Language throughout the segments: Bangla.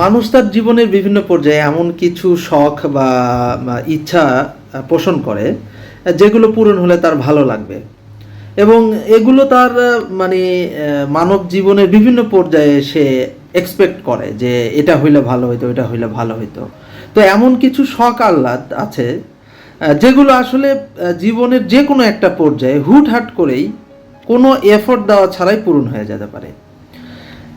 মানুষ তার জীবনের বিভিন্ন পর্যায়ে এমন কিছু শখ বা বা ইচ্ছা পোষণ করে, যেগুলো পূরণ হলে তার ভালো লাগবে। এবং এগুলো তার মানে মানব জীবনের বিভিন্ন পর্যায়ে সে এক্সপেক্ট করে যে এটা হইলে ভালো হইতো এটা হইলে ভালো হইতো। তো এমন কিছু শখ আহ্লাদ আছে যেগুলো আসলে জীবনের যে কোনো একটা পর্যায়ে হুটহাট করেই কোনো এফোর্ট দেওয়া ছাড়াই পূরণ হয়ে যেতে পারে।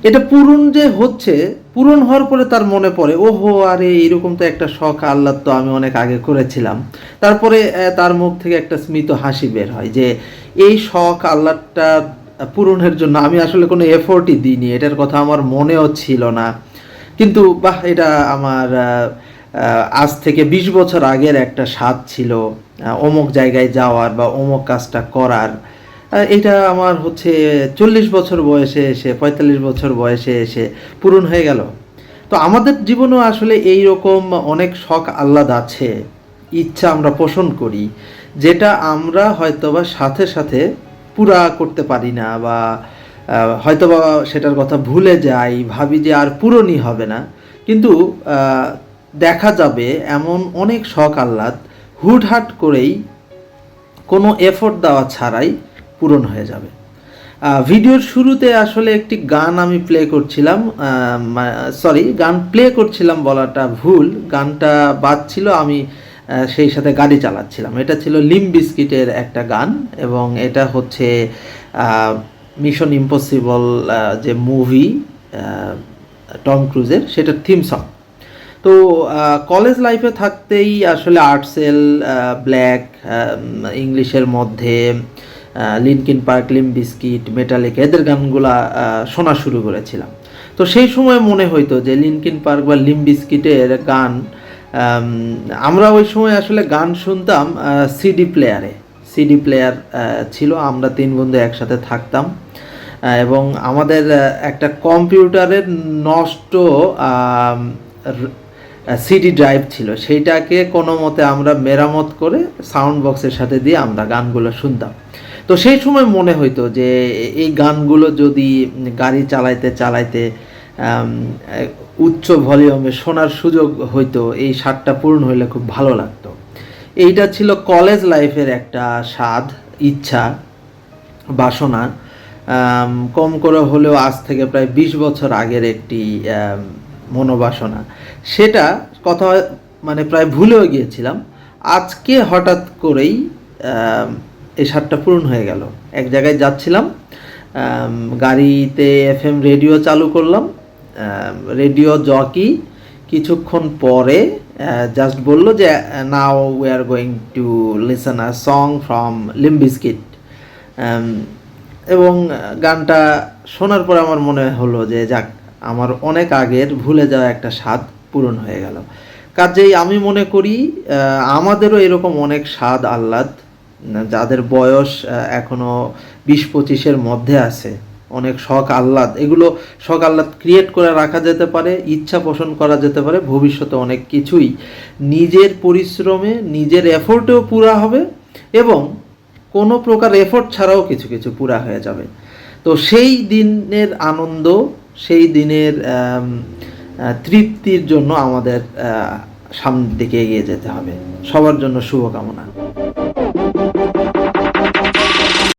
এটা পূরণ যে হচ্ছে, পূরণ হওয়ার পরে তার মনে পড়ে, ওহো, আরে, এরকম তো একটা শখ আল্লাহ তো আমি অনেক আগে করেছিলাম। তারপরে তার মুখ থেকে একটা স্মিত হাসি বের হয় যে, এই শখ আল্লাহটা পূরণের জন্য আমি আসলে কোনো এফোর্টই দিইনি, এটার কথা আমার মনেও ছিল না। কিন্তু, বাহ, এটা আমার আজ থেকে বিশ বছর আগের একটা স্বাদ ছিল অমুক জায়গায় যাওয়ার বা অমুক কাজটা করার। এটা আমার হচ্ছে চল্লিশ বছর বয়সে এসে, পঁয়তাল্লিশ বছর বয়সে এসে পূরণ হয়ে গেল। তো আমাদের জীবনেও আসলে এই রকম অনেক শখ আহ্লাদ আছে, ইচ্ছা আমরা পোষণ করি, যেটা আমরা হয়তোবা সাথে সাথে পুরা করতে পারি না বা হয়তোবা সেটার কথা ভুলে যাই, ভাবি যে আর পূরণই হবে না। কিন্তু দেখা যাবে এমন অনেক শখ আহ্লাদ, হুটহাট করেই কোনো এফোর্ট দেওয়া ছাড়াই পূরণ হয়ে যাবে। ভিডিওর শুরুতে আসলে একটি গান আমি প্লে করছিলাম সরি গান প্লে করছিলাম বলাটা ভুল। গানটা বাজছিল, আমি সেই সাথে গাড়ি চালাচ্ছিলাম। এটা ছিল লিম বিস্কিটের একটা গান এবং এটা হচ্ছে মিশন ইম্পসিবল যে মুভি টম ক্রুজের সেটার থিম সং তো কলেজ লাইফে থাকতেই আসলে আর্টসেল ব্ল্যাক ইংলিশের মধ্যে Linkin Park, Limp Bizkit, Metallica, এদের গানগুলা শোনা শুরু করেছিলাম। তো সেই সময় মনে হইতো যে লিনকিন পার্ক বা লিম বিস্কিটের গান আমরা ওই সময় আসলে গান শুনতাম সিডি প্লেয়ারে। সিডি প্লেয়ার ছিল, আমরা তিন বন্ধু একসাথে থাকতাম। এবং আমাদের একটা কম্পিউটারের নষ্ট সিডি ড্রাইভ ছিল। সেইটাকে কোনো মতে আমরা মেরামত করে সাউন্ড বক্সের সাথে দিয়ে আমরা গানগুলো শুনতাম। তো সেই সময় মনে হইতো যে এই গানগুলো যদি গাড়ি চালাইতে চালাইতে উচ্চ ভলিউমে শোনার সুযোগ হইতো, এই স্বাদটা পূর্ণ হইলে খুব ভালো লাগতো। এইটা ছিল কলেজ লাইফের একটা স্বাদ, ইচ্ছা, বাসনা। কম করে হলেও আজ থেকে প্রায় বিশ বছর আগের একটি মনোবাসনা। সেটা কথা মানে প্রায় ভুলেও গিয়েছিলাম। আজকে হঠাৎ করেই এই স্বাদটা পূরণ হয়ে গেল। এক জায়গায় যাচ্ছিলাম গাড়িতে এফএম রেডিও চালু করলাম রেডিও জকি কিছুক্ষণ পরে জাস্ট বলল যে now we are going to listen a song from Limp Bizkit এবং গানটা শোনার পর আমার মনে হলো যে, যাক, আমার অনেক আগের ভুলে যাওয়া একটা স্বাদ পূরণ হয়ে গেল। কাজেই আমি মনে করি আমাদেরও এরকম অনেক স্বাদ আহ্লাদ যাদের বয়স আহ, এখনও বিশ পঁচিশের মধ্যে আছে। অনেক শখ আহ্লাদ। এগুলো শখ আহ্লাদ ক্রিয়েট করে রাখা যেতে পারে ইচ্ছা পোষণ করা যেতে পারে ভবিষ্যতে অনেক কিছুই। নিজের পরিশ্রমে নিজের এফোর্টেও পুরা হবে এবং কোনো প্রকার এফোর্ট ছাড়াও কিছু কিছু পুরা হয়ে যাবে। তো সেই দিনের আনন্দ সেই দিনের তৃপ্তির জন্য আমাদের সামনের দিকে এগিয়ে যেতে হবে। সবার জন্য শুভকামনা।